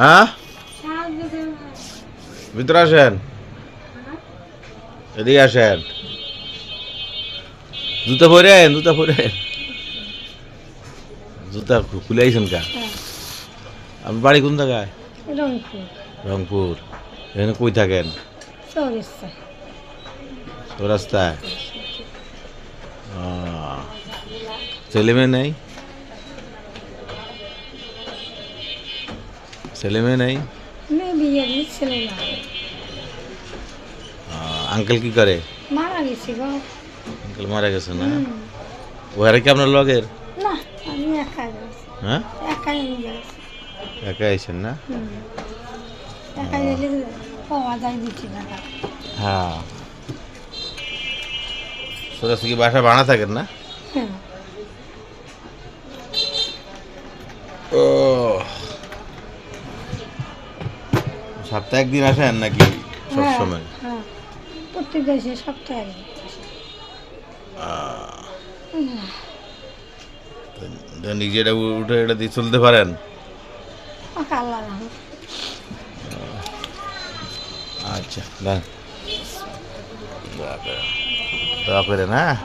হ্যাঁ? ভিতরে আসেন। এদিকে আসেন। জুতা পরেন জুতা পরেন জুতা খুলে আইছেন কা? আপনার বাড়ি কোন জায়গায়? রংপুর। রংপুর। এখানে কই থাকেন? রাস্তায় ছেলে মেয়ে নেই? ছেলে মেয়ে নেই আঙ্কেল কি করে? মারা গেছি আঙ্কেল মারা গেছে না। ওরা কি আপনার লগের? না আমি একা হ্যাঁ? একাই একা আইছেন না? হুম। গেলে পাওয়া যায় দিচ্ছি না হ্যাঁ। সোজা কি বাসা বানা থাকেন না? হ্যাঁ। ও সপ্তাহে একদিন আসেন নাকি সবসময়? হ্যাঁ প্রত্যেক দেশে সপ্তাহে একদিন। নিজেটা উঠে এটা দিয়ে চলতে পারেন? আচ্ছা দোয়া করেন হ্যাঁ